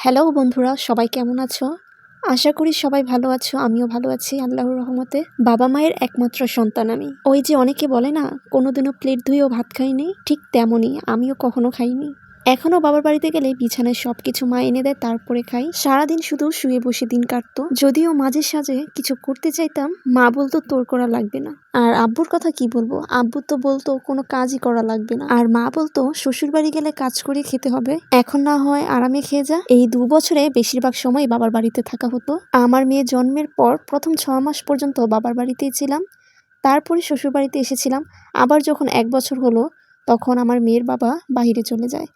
Hello বন্ধুরা, সবাই কেমন আছো? আশা করি সবাই ভালো আছো, আমিও ভালো আছি, আল্লাহর রহমতে। বাবা মায়ের একমাত্র সন্তান আমি। ওই যে অনেকে বলে না, কোনোদিনও প্লেট ধুয়েও ভাত খাইনি, ঠিক তেমনই, আমিও কখনো খাইনি। এখনও বাবার বাড়িতে গেলে বিছানায় সব কিছু মা এনে দেয়, তারপরে খাই। সারাদিন শুধু শুয়ে বসে দিন কাটতো। যদিও মাঝে সাঝে কিছু করতে চাইতাম, মা বলতো, তোর করা লাগবে না। আর আব্বুর কথা কি বলব? আব্বু তো বলতো, কোনো কাজই করা লাগবে না। আর মা বলতো শ্বশুর বাড়ি গেলে কাজ করে খেতে হবে। এখন না হয় আরামে খেয়ে যা। এই দু বছরে বেশিরভাগ সময় বাবার বাড়িতে থাকা হতো। আমার মেয়ে জন্মের পর প্রথম ছ মাস পর্যন্ত বাবার বাড়িতেই ছিলাম। তারপরে শ্বশুর বাড়িতে এসেছিলাম। আবার যখন এক বছর হলো, তখন আমার মেয়ের বাবা বাইরে চলে যায়।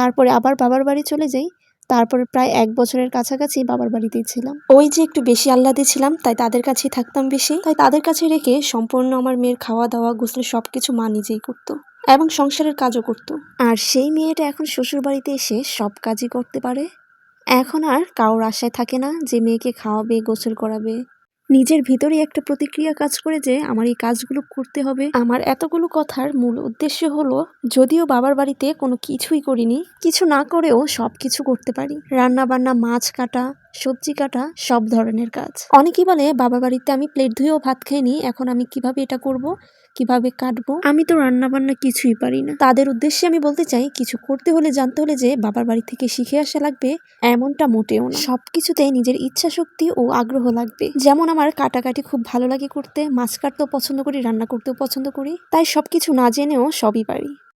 তারপরে আবার বাবার বাড়ি চলে যাই। তারপরে প্রায় এক বছরের কাছাকাছি বাবার বাড়িতেই ছিলাম। ওই যে একটু বেশি আহ্লাদে ছিলাম তাই তাদের কাছেই থাকতাম বেশি। তাই তাদের কাছে রেখে সম্পূর্ণ আমার মেয়ের খাওয়া দাওয়া গোসল সব কিছু মা নিজেই করতো এবং সংসারের কাজও করতো। আর সেই মেয়েটা এখন শ্বশুর বাড়িতে এসে সব কাজই করতে পারে। এখন আর কারোর আশায় থাকে না যে মেয়েকে খাওয়াবে গোসল করাবে। নিজের ভিতরে একটা প্রতিক্রিয়া কাজ করে যে আমার এই কাজগুলো করতে হবে। আমার এতগুলো কথার মূল উদ্দেশ্য হলো, যদিও বাবার বাড়িতে কোনো কিছুই করিনি, কিছু না করেও সব কিছু করতে পারি। রান্না বান্না মাছ কাটা সবজি কাটা সব ধরনের কাজ। অনেকেই বলে, বাবার বাড়িতে আমি প্লেট ধুয়েও ভাত খাইনি, এখন আমি কীভাবে এটা করব? কীভাবে কাটবো? আমি তো রান্না বান্না কিছুই পারি না। তাদের উদ্দেশ্যে আমি বলতে চাই, কিছু করতে হলে জানতে হলে যে, বাবার বাড়ি থেকে শিখে আসা লাগবে এমনটা মোটেও না। সব কিছুতে নিজের ইচ্ছা শক্তি ও আগ্রহ লাগবে। যেমন আমার কাটাকাটি খুব ভালো লাগে করতে, মাছ কাটতেও পছন্দ করি, রান্না করতেও পছন্দ করি। তাই সবকিছু না জেনেও সবই পারি।